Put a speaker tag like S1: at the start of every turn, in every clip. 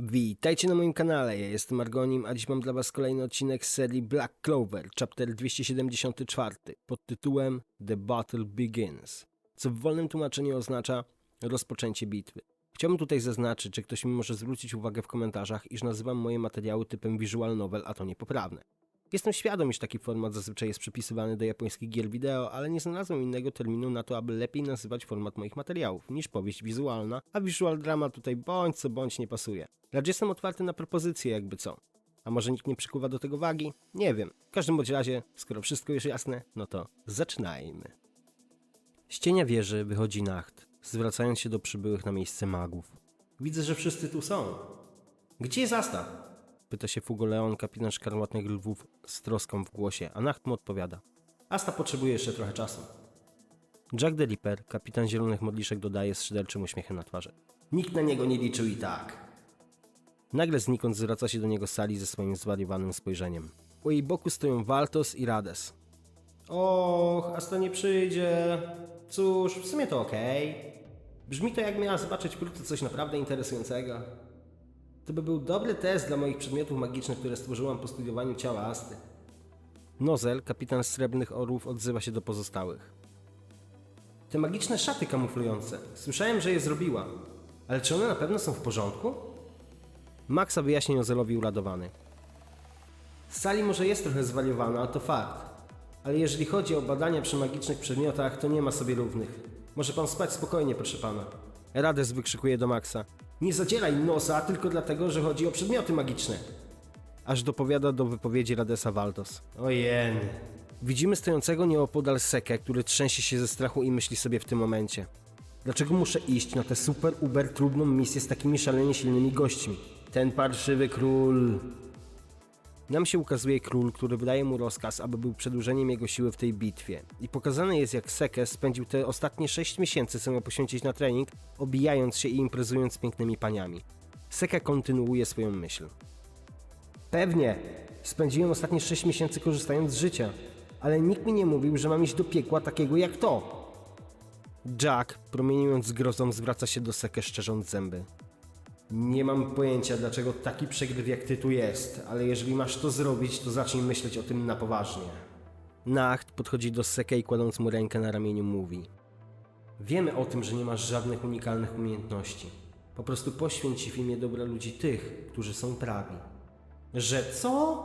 S1: Witajcie na moim kanale, ja jestem Argonim, a dziś mam dla was kolejny odcinek z serii Black Clover, chapter 274, pod tytułem The Battle Begins, co w wolnym tłumaczeniu oznacza rozpoczęcie bitwy. Chciałbym tutaj zaznaczyć, że ktoś mi może zwrócić uwagę w komentarzach, iż nazywam moje materiały typem visual novel, a to niepoprawne. Jestem świadom, iż taki format zazwyczaj jest przypisywany do japońskich gier wideo, ale nie znalazłem innego terminu na to, aby lepiej nazywać format moich materiałów niż powieść wizualna, a visual drama tutaj bądź co bądź nie pasuje. Lecz jestem otwarty na propozycje, jakby co. A może nikt nie przykuwa do tego wagi? Nie wiem. W każdym bądź razie, skoro wszystko już jasne, no to zaczynajmy. Z cienia wieży wychodzi Nacht, zwracając się do przybyłych na miejsce magów. Widzę, że wszyscy tu są. Gdzie jest Asta? Pyta się Fugoleon, kapitan szkarłatnych lwów z troską w głosie, a Nacht mu odpowiada. Asta potrzebuje jeszcze trochę czasu. Jack the Ripper, kapitan zielonych modliszek, dodaje z szyderczym uśmiechem na twarzy. Nikt na niego nie liczył i tak. Nagle znikąd zwraca się do niego Sali ze swoim zwariowanym spojrzeniem. U jej boku stoją Waltos i Rades. Och, Asta nie przyjdzie. Cóż, w sumie to okej. Brzmi to jak miała zobaczyć wkrótce coś naprawdę interesującego. To by był dobry test dla moich przedmiotów magicznych, które stworzyłam po studiowaniu ciała Asty. Nozel, kapitan srebrnych orłów, odzywa się do pozostałych. Te magiczne szaty kamuflujące. Słyszałem, że je zrobiła. Ale czy one na pewno są w porządku? Maxa wyjaśnia Nozelowi uradowany. Sali może jest trochę zwariowana, to fakt. Ale jeżeli chodzi o badania przy magicznych przedmiotach, to nie ma sobie równych. Może pan spać spokojnie, proszę pana. Rades wykrzykuje do Maxa. Nie zadzieraj nosa tylko dlatego, że chodzi o przedmioty magiczne. Aż dopowiada do wypowiedzi Radesa Waldos. Ojen. Widzimy stojącego nieopodal Sekę, który trzęsie się ze strachu i myśli sobie w tym momencie. Dlaczego muszę iść na tę super uber trudną misję z takimi szalenie silnymi gośćmi? Ten parszywy król. Nam się ukazuje król, który wydaje mu rozkaz, aby był przedłużeniem jego siły w tej bitwie. I pokazane jest, jak Seke spędził te ostatnie 6 miesięcy, miał poświęcić na trening, obijając się i imprezując z pięknymi paniami. Seke kontynuuje swoją myśl. Pewnie. Spędziłem ostatnie 6 miesięcy korzystając z życia. Ale nikt mi nie mówił, że mam iść do piekła takiego jak to. Jack, promieniując zgrozą, zwraca się do Seke szczerząc zęby. Nie mam pojęcia, dlaczego taki przegryw jak ty tu jest, ale jeżeli masz to zrobić, to zacznij myśleć o tym na poważnie. Nacht podchodzi do Seke i kładąc mu rękę na ramieniu mówi. Wiemy o tym, że nie masz żadnych unikalnych umiejętności. Po prostu poświęć się w imię dobra ludzi tych, którzy są prawi. Że co?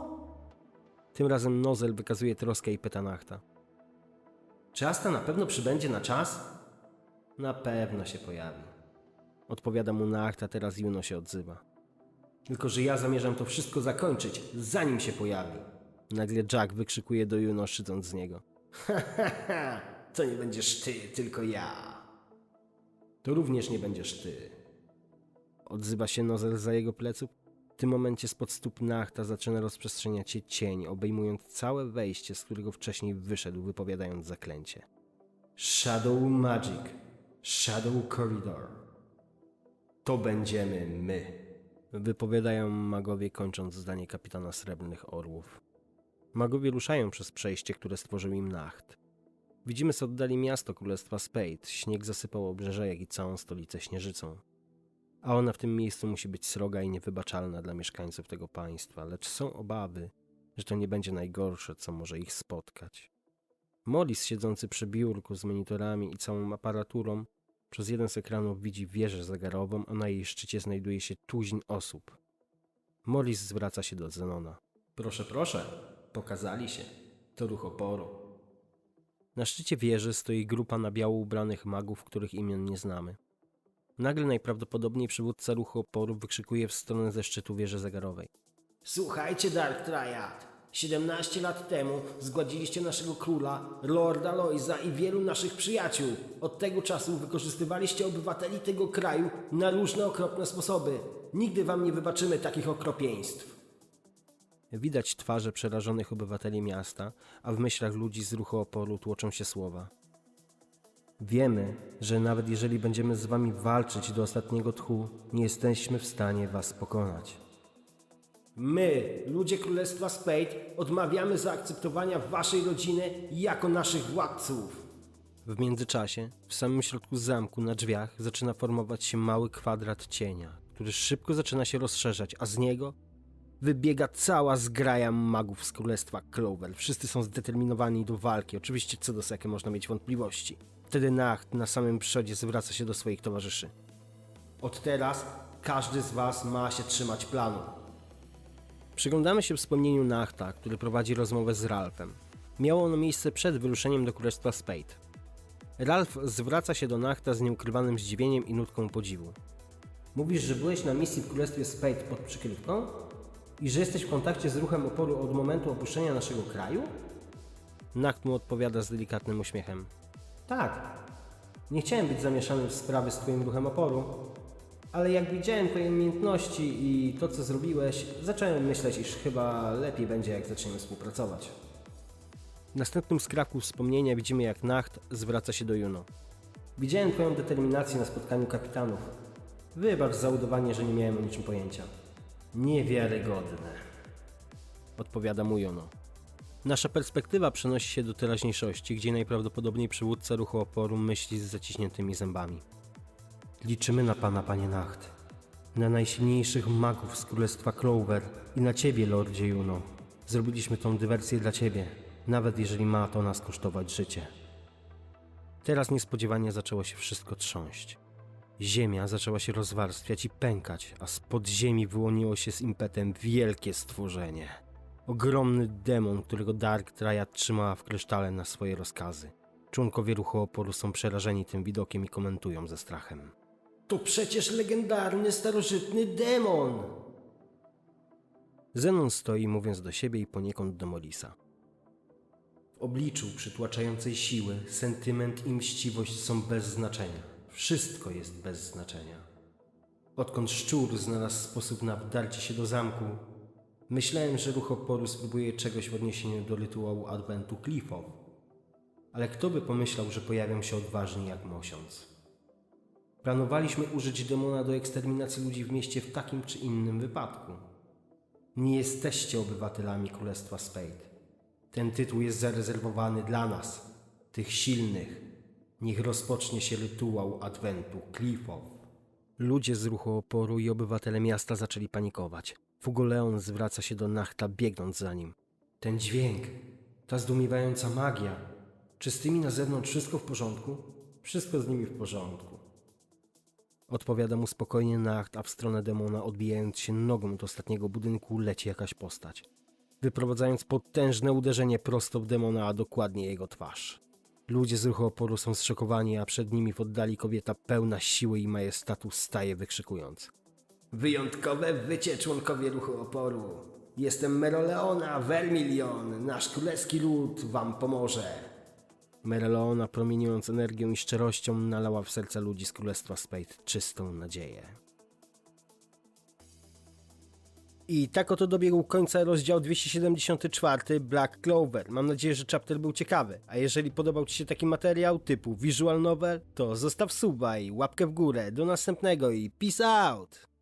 S1: Tym razem Nozel wykazuje troskę i pyta Nachta. Czy Asta na pewno przybędzie na czas? Na pewno się pojawi. Odpowiada mu Nacht, a teraz Juno się odzywa. Tylko, że ja zamierzam to wszystko zakończyć, zanim się pojawi. Nagle Jack wykrzykuje do Juno, szydząc z niego. Ha, ha, ha! To nie będziesz ty, tylko ja. To również nie będziesz ty. Odzywa się Nozel za jego pleców. W tym momencie spod stóp Nachta zaczyna rozprzestrzeniać się cień, obejmując całe wejście, z którego wcześniej wyszedł, wypowiadając zaklęcie. Shadow Magic. Shadow Corridor. To będziemy my. Wypowiadają magowie, kończąc zdanie kapitana Srebrnych Orłów. Magowie ruszają przez przejście, które stworzył im Nacht. Widzimy z oddali miasto Królestwa Spade. Śnieg zasypał obrzeża, jak i całą stolicę śnieżycą. A ona w tym miejscu musi być sroga i niewybaczalna dla mieszkańców tego państwa, lecz są obawy, że to nie będzie najgorsze, co może ich spotkać. Mollis, siedzący przy biurku z monitorami i całą aparaturą, przez jeden z ekranów widzi wieżę zegarową, a na jej szczycie znajduje się tuzin osób. Morris zwraca się do Zenona. Proszę, proszę, pokazali się. To ruch oporu. Na szczycie wieży stoi grupa na biało ubranych magów, których imion nie znamy. Nagle najprawdopodobniej przywódca ruchu oporu wykrzykuje w stronę ze szczytu wieży zegarowej. Słuchajcie, Dark Triad! 17 lat temu zgładziliście naszego króla, Lorda Loiza i wielu naszych przyjaciół. Od tego czasu wykorzystywaliście obywateli tego kraju na różne okropne sposoby. Nigdy wam nie wybaczymy takich okropieństw. Widać twarze przerażonych obywateli miasta, a w myślach ludzi z ruchu oporu tłoczą się słowa. Wiemy, że nawet jeżeli będziemy z wami walczyć do ostatniego tchu, nie jesteśmy w stanie was pokonać. My, ludzie Królestwa Spade, odmawiamy zaakceptowania waszej rodziny jako naszych władców. W międzyczasie, w samym środku zamku na drzwiach zaczyna formować się mały kwadrat cienia, który szybko zaczyna się rozszerzać, a z niego wybiega cała zgraja magów z królestwa Clover. Wszyscy są zdeterminowani do walki. Oczywiście co do Seky można mieć wątpliwości. Wtedy Nacht na samym przodzie zwraca się do swoich towarzyszy. Od teraz każdy z was ma się trzymać planu. Przyglądamy się wspomnieniu Nachta, który prowadzi rozmowę z Ralphem. Miało ono miejsce przed wyruszeniem do królestwa Spade. Ralph zwraca się do Nachta z nieukrywanym zdziwieniem i nutką podziwu. Mówisz, że byłeś na misji w królestwie Spade pod przykrywką? I że jesteś w kontakcie z ruchem oporu od momentu opuszczenia naszego kraju? Nacht mu odpowiada z delikatnym uśmiechem. Tak. Nie chciałem być zamieszany w sprawy z twoim ruchem oporu, ale jak widziałem twoje umiejętności i to, co zrobiłeś, zacząłem myśleć, iż chyba lepiej będzie, jak zaczniemy współpracować. W następnym skrawku wspomnienia widzimy, jak Nacht zwraca się do Juno. Widziałem twoją determinację na spotkaniu kapitanów. Wybacz za udawanie, że nie miałem o niczym pojęcia. Niewiarygodne. Odpowiada mu Juno. Nasza perspektywa przenosi się do teraźniejszości, gdzie najprawdopodobniej przywódca ruchu oporu myśli z zaciśniętymi zębami. Liczymy na pana, panie Nacht. Na najsilniejszych magów z królestwa Clover i na ciebie, lordzie Juno. Zrobiliśmy tą dywersję dla ciebie, nawet jeżeli ma to nas kosztować życie. Teraz niespodziewanie zaczęło się wszystko trząść. Ziemia zaczęła się rozwarstwiać i pękać, a spod ziemi wyłoniło się z impetem wielkie stworzenie. Ogromny demon, którego Dark Triad trzymała w krysztale na swoje rozkazy. Członkowie ruchu oporu są przerażeni tym widokiem i komentują ze strachem. To przecież legendarny, starożytny demon! Zenon stoi, mówiąc do siebie i poniekąd do Molisa. W obliczu przytłaczającej siły sentyment i mściwość są bez znaczenia. Wszystko jest bez znaczenia. Odkąd szczur znalazł sposób na wdarcie się do zamku, myślałem, że ruch oporu spróbuje czegoś w odniesieniu do rytuału adwentu Cliffow. Ale kto by pomyślał, że pojawią się odważni jak mosiąc? Planowaliśmy użyć demona do eksterminacji ludzi w mieście w takim czy innym wypadku. Nie jesteście obywatelami Królestwa Spade. Ten tytuł jest zarezerwowany dla nas, tych silnych. Niech rozpocznie się rytuał Adwentu Cliffow. Ludzie z ruchu oporu i obywatele miasta zaczęli panikować. Fugoleon zwraca się do Nachta, biegnąc za nim. Ten dźwięk, ta zdumiewająca magia. Czy z tymi na zewnątrz wszystko w porządku? Wszystko z nimi w porządku. Odpowiada mu spokojnie Nacht, a w stronę demona, odbijając się nogą od ostatniego budynku, leci jakaś postać. Wyprowadzając potężne uderzenie prosto w demona, a dokładnie jego twarz. Ludzie z ruchu oporu są zszokowani, a przed nimi w oddali kobieta pełna siły i majestatu staje wykrzykując. Wyjątkowe wycie członkowie ruchu oporu. Jestem Meroleona Vermilion. Nasz królewski lud wam pomoże. Meroleona, promieniując energią i szczerością, nalała w serca ludzi z Królestwa Spade czystą nadzieję. I tak oto dobiegł końca rozdział 274 Black Clover. Mam nadzieję, że chapter był ciekawy. A jeżeli podobał Ci się taki materiał typu visual novel, to zostaw suba i łapkę w górę. Do następnego i peace out!